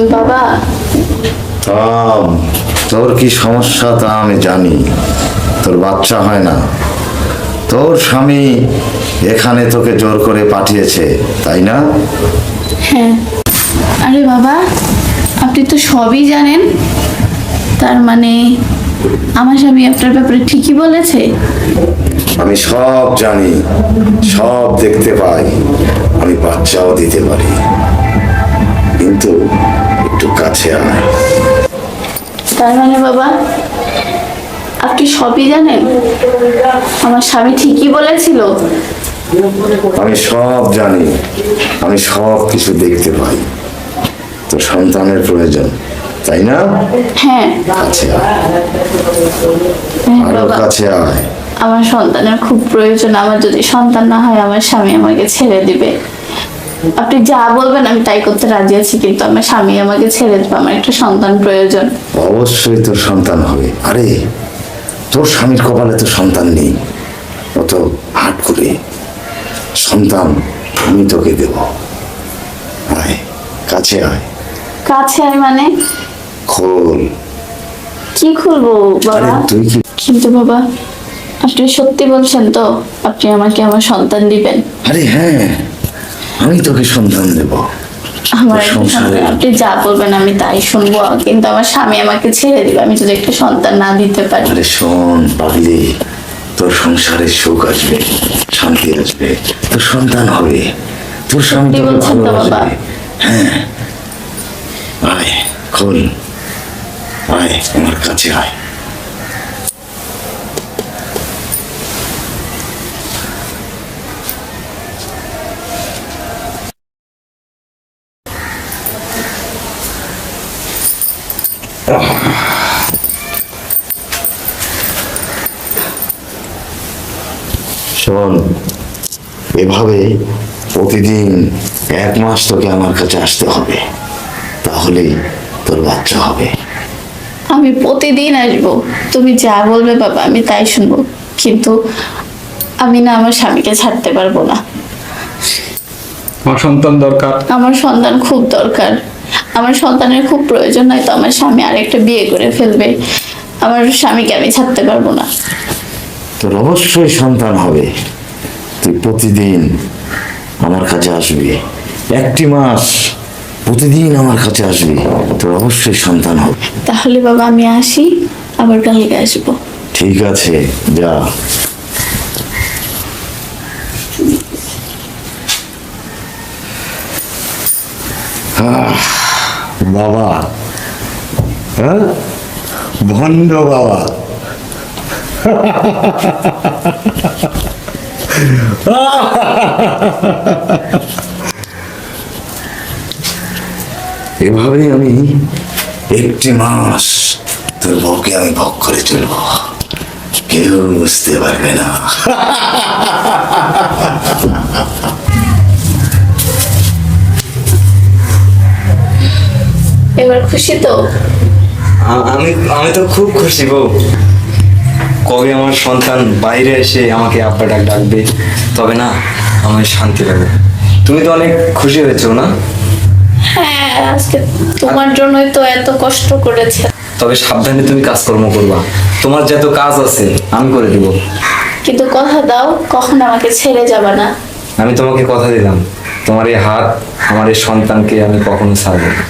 বাবা। তোর কি সমস্যা তা আমি জানি। তোর বাচ্চা হয় না। তোর স্বামী এখানে তোকে জোর করে পাঠিয়েছে তাই না? হ্যাঁ। আরে বাবা আপনি তো সবই জানেন। তার মানে আমার স্বামী আপনার ব্যাপারে ঠিকই বলেছে? আমি সব জানি সব দেখতে পাই। আমি বাচ্চাও দিতে পারি। কিন্তু একটু কাছে আয়। তার মানে বাবা আপনি সবই জানেন? আমার স্বামী ঠিকই বলেছিল। আমি সব জানি। আমি সব কিছু দেখতে পাই। তো সন্তানের প্রয়োজন তাই না? হ্যাঁ। কাছে হ্যাঁ, আরও কাছে আয়। আমার সন্তানের খুব প্রয়োজন। আমার যদি সন্তান না হয় আমার স্বামী আমাকে ছেড়ে দিবে। আপনি যা বলবেন আমি তাই করতে রাজি আছি কিন্তু আমার স্বামী আমাকে ছেড়ে দেবে আমার একটা সন্তান প্রয়োজন। অবশ্যই তোর সন্তান হবে। আরে তোর স্বামীর কপালে তো সন্তান নেই। অত হাট করে সন্তান আমি তোকে দেব। আয় কাছে আয়। কাছে আর মানে? খোল। কি খুলবো বাবা? তুই কি কিন্তু বাবা আপনি সত্যি বলছেন তো আপনি আমাকে আমার সন্তান দিবেন। আরে হ্যাঁ। আমি তোকে সন্তান দেব। আমার তোর একটা সন্তান- আপনি যা বলবেন আমি তাই শুনব কিন্তু আমার স্বামী আমাকে ছেড়ে দিবে আমি যদি একটা সন্তান না দিতে পারি। আরে শোন পাগলি তোর সংসারে সুখ আসবে শান্তি আসবে তোর সন্তান হবে তোর? ভালোবাসবে। হ্যাঁ। আয় খোল আয় আমার কাছে আয়। শোন এভাবে প্রতিদিন এক মাস তোকে আমার কাছে আসতে হবে তাহলেই তোর বাচ্চা হবে। আমি প্রতিদিন আসব। তুমি যা বলবে বাবা আমি তাই শুনব। কিন্তু আমি না আমার স্বামীকে ছাড়তে পারব না। আমার সন্তান দরকার। আমার সন্তান খুব দরকার। আমার সন্তানের খুব প্রয়োজন নয়তো আমার স্বামী আরেকটা বিয়ে করে ফেলবে। আমার স্বামীকে আমি ছাড়তে পারব না। তোর অবশ্যই সন্তান হবে। তুই প্রতিদিন আমার কাছে আসবি। একটি মাস প্রতিদিন আমার কাছে আসবি। তোর অবশ্যই সন্তান হবে। তাহলে বাবা আমি আসি আবার কালকে আসব। ঠিক আছে যা। আহ, বাবা। হ্যাঁ? ভণ্ড বাবা। এভাবেই আমি একটি মাস তোর বউকে আমি ভোগ করে চলবো। কেউ বুঝতে পারবে না। এবার খুশি তো? আমি আমি তো খুব খুশি বউ। কবে আমার সন্তান বাইরে এসে আমাকে আব্বা ডাক ডাকবে তবে না আমার শান্তি লাগবে তুমি তো অনেক খুশি হয়েছো না? হ্যাঁ আজকে তোমার জন্যই তো এত কষ্ট করেছে। তবে সাবধানে তুমি কাজকর্ম করবা। তোমার যত কাজ আছে আমি করে দিব। কিন্তু কথা দাও কখন আমাকে ছেড়ে যাবে না? আমি তোমাকে কথা দিলাম। তোমার এই হাত আমার এই সন্তানকে আমি কখনো ছাড়বো না।